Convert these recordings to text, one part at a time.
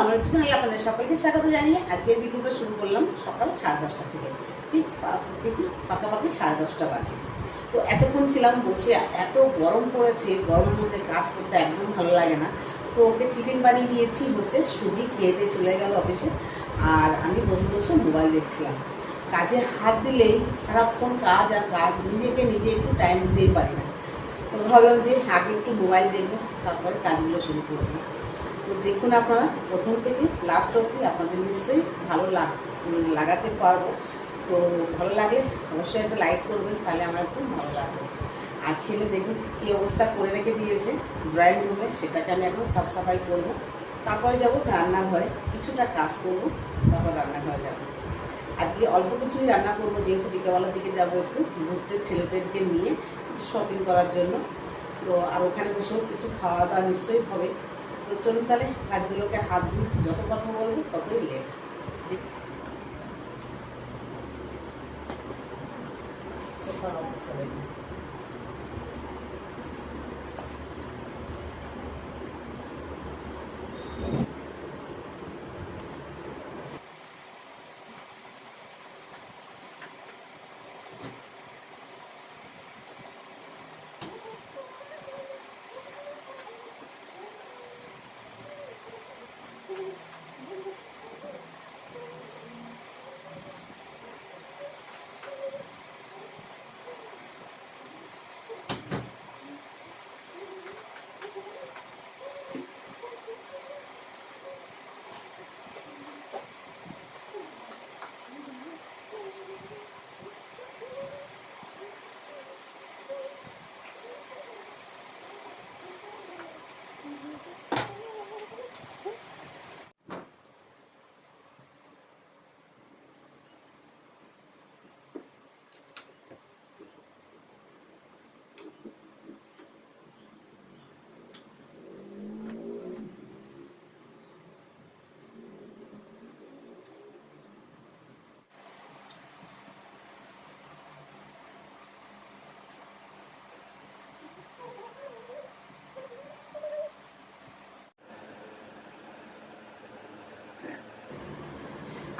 আমার একটু চ্যানেলে আপনাদের সকলকে স্বাগত জানিয়ে আজকের ভিডিওটা শুরু করলাম সকাল সাড়ে দশটা থেকে ঠিক পাকাপাকি সাড়ে দশটা বাজে। তো এতক্ষণ ছিলাম বসে, এত গরম পড়েছে, গরমের মধ্যে কাজ করতে একদম ভালো লাগে না। তো ওকে টিফিন বানিয়ে দিয়েছি, হচ্ছে সুজি খেয়ে দিয়ে চলে গেল অফিসে। আর আমি বসে বসে মোবাইল দেখছিলাম। কাজে হাত দিলেই সারাক্ষণ কাজ আর কাজ, নিজেকে নিজে একটু টাইম দিতেই পারি না। তো ভাবলাম যে আগে একটু মোবাইল দেখব, তারপরে কাজগুলো শুরু করব। তো দেখুন আপনারা, প্রথম থেকে লাস্ট অবধি আপনাদের নিশ্চয়ই ভালো লাগ, লাগাতে পারব। তো ভালো লাগলে অবশ্যই একটা লাইক করবেন, তাহলে আমার একটু ভালো লাগবে। আর ছেলে দেখুন কী অবস্থা করে রেখে দিয়েছে ড্রয়িং রুমে সেটাকে আমি এখন সাফ সাফাই করব। তারপরে যাব রান্নাঘরে, কিছুটা কাজ করব, তারপর রান্নাঘরে যাব। আজকে অল্প কিছুই রান্না করব, যেহেতু বিকেলবেলার দিকে যাব একটু ঘুরতে ছেলেদেরকে নিয়ে, কিছু শপিং করার জন্য। তো আর ওখানে বসেও কিছু খাওয়া দাওয়া নিশ্চয়ই হবে। তো চলুন তাহলে কাজগুলোকে হাত দিই যত কথা বলব ততই লেট সোফার অবস্থা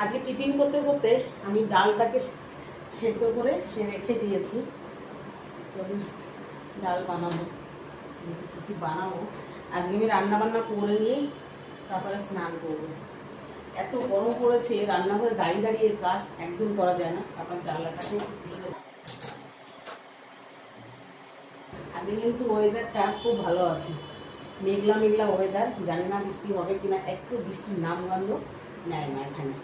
আজকে টিফিন করতে করতে আমি ডালটাকে সেদ্ধ করে রেখে দিয়েছি। ডাল বানাবো। কি বানাবো? আজকে আমি রান্না বান্না করে নিয়েই তারপরে স্নান করব। এত গরম পড়েছে, রান্নাঘরে দাঁড়িয়ে দাঁড়িয়ে কাজ একদম করা যায় না। তারপর জানলাটাকে আজকে কিন্তু ওয়েদারটা খুব ভালো আছে। মেঘলা মেঘলা ওয়েদার জানি না বৃষ্টি হবে কিনা, একটু বৃষ্টির নাম গন্ধ নেয় না এখানে।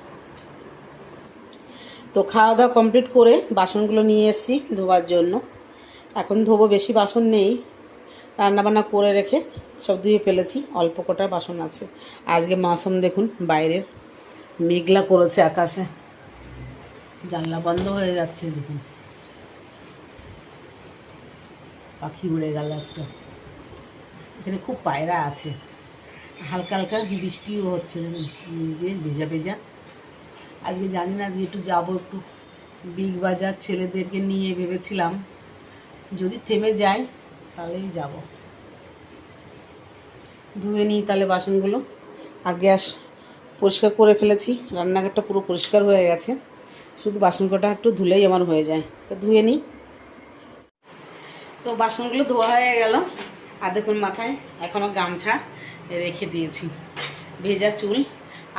তো খাওয়া দাওয়া কমপ্লিট করে বাসনগুলো নিয়ে এসেছি ধোবার জন্য। এখন ধোবো, বেশি বাসন নেই। রান্নাবান্না করে রেখে সব ধুয়ে ফেলেছি, অল্প কটা বাসন আছে। আজকে মাসম দেখুন বাইরের, মেঘলা করেছে আকাশে। জানলা বন্ধ হয়ে যাচ্ছে দেখুন। পাখি উড়ে গেল একটা। এখানে খুব পায়রা আছে। হালকা হালকা বৃষ্টিও হচ্ছে ভেজা ভেজা। আজকে জানি না, আজকে একটু যাব একটু। বিগ বাজার ছেলেদেরকে নিয়ে ভেবেছিলাম। যদি থেমে যায়, তাহলেই যাব। ধুয়ে নিই তাহলে বাসনগুলো। আর গ্যাস পরিষ্কার করে ফেলেছি। রান্নাঘরটা পুরো পরিষ্কার হয়ে গেছে। শুধু বাসন কটা একটু ধুলেই আমার হয়ে যায়। তো ধুয়ে নিই। তো বাসনগুলো ধোয়া হয়ে গেল। আর দেখুন মাথায় এখনও গামছা রেখে দিয়েছি। ভেজা চুল।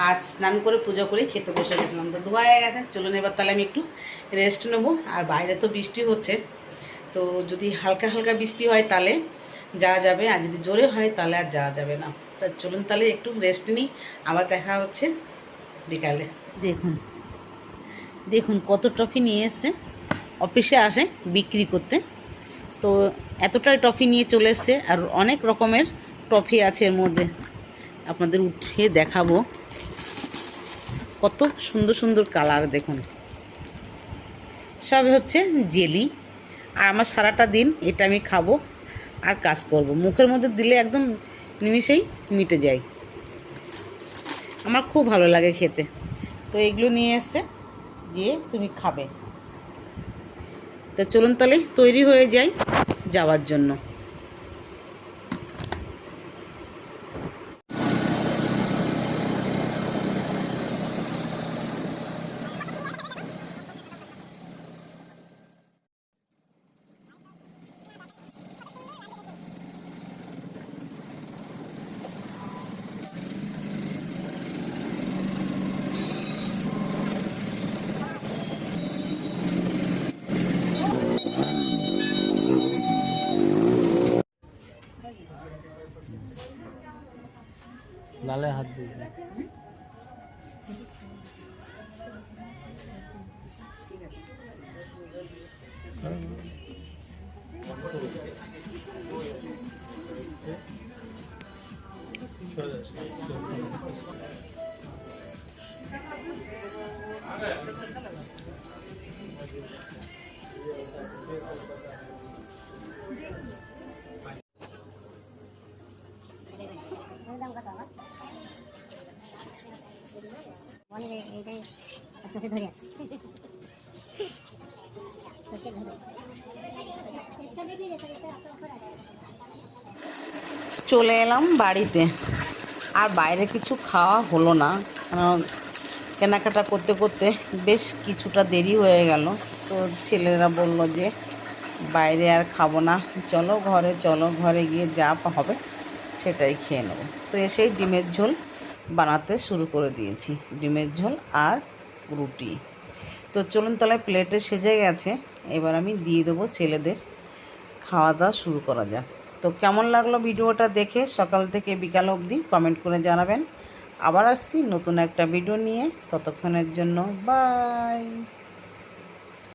আজ স্নান করে পুজো করে খেতে বসে গেছিলাম। তো ধোয়া হয়ে গেছে, চলুন এবার তাহলে আমি একটু রেস্ট নেব। আর বাইরে তো বৃষ্টি হচ্ছে। তো যদি হালকা হালকা বৃষ্টি হয় তাহলে যাওয়া যাবে, আর যদি জোরে হয় তাহলে আর যাওয়া যাবে না। তা চলুন তাহলে একটু রেস্ট নিই। আবার দেখা হচ্ছে বিকালে। দেখুন দেখুন কত ট্রফি নিয়ে এসছে। অফিসে আসে বিক্রি করতে। তো এতটাই ট্রফি নিয়ে চলে এসছে, আর অনেক রকমের ট্রফি আছে এর মধ্যে। আপনাদের উঠে দেখাবো। কত সুন্দর সুন্দর কালার দেখুন। সব হচ্ছে জেলি। আর আমার সারাটা দিন এটা আমি খাব আর কাজ করব। মুখের মধ্যে দিলে একদম নিমিষেই মিটে যায়। আমার খুব ভালো লাগে খেতে। তো এগুলো নিয়ে এসছে যে তুমি খাবে। তো চলুন তাহলে তৈরি হয়ে যাই যাওয়ার জন্য। গালে হাত দিয়ে ঠিক আছে চোখে ধরে আছে। চোখে ধরে চলে এলাম বাড়িতে। আর বাইরে কিছু খাওয়া হলো না। কেনাকাটা করতে করতে বেশ কিছুটা দেরি হয়ে গেল। তো ছেলেরা বলল যে, বাইরে আর খাব না। চলো ঘরে চলো ঘরে গিয়ে যা হবে, সেটাই খেয়ে নেব। তো এসেই ডিমের ঝোল বানাতে শুরু করে দিয়েছি। ডিমের ঝোল আর রুটি। তো চলুন তাহলে প্লেটে সেজে গেছে। এবার আমি দিয়ে দেবো ছেলেদের খাওয়া দাওয়া শুরু করা যাক। তো কেমন লাগল ভিডিওটা দেখে সকাল থেকে বিকাল অবধি কমেন্ট করে জানাবেন। আবার আসছি নতুন একটা ভিডিও নিয়ে। ততক্ষণের জন্য বাই।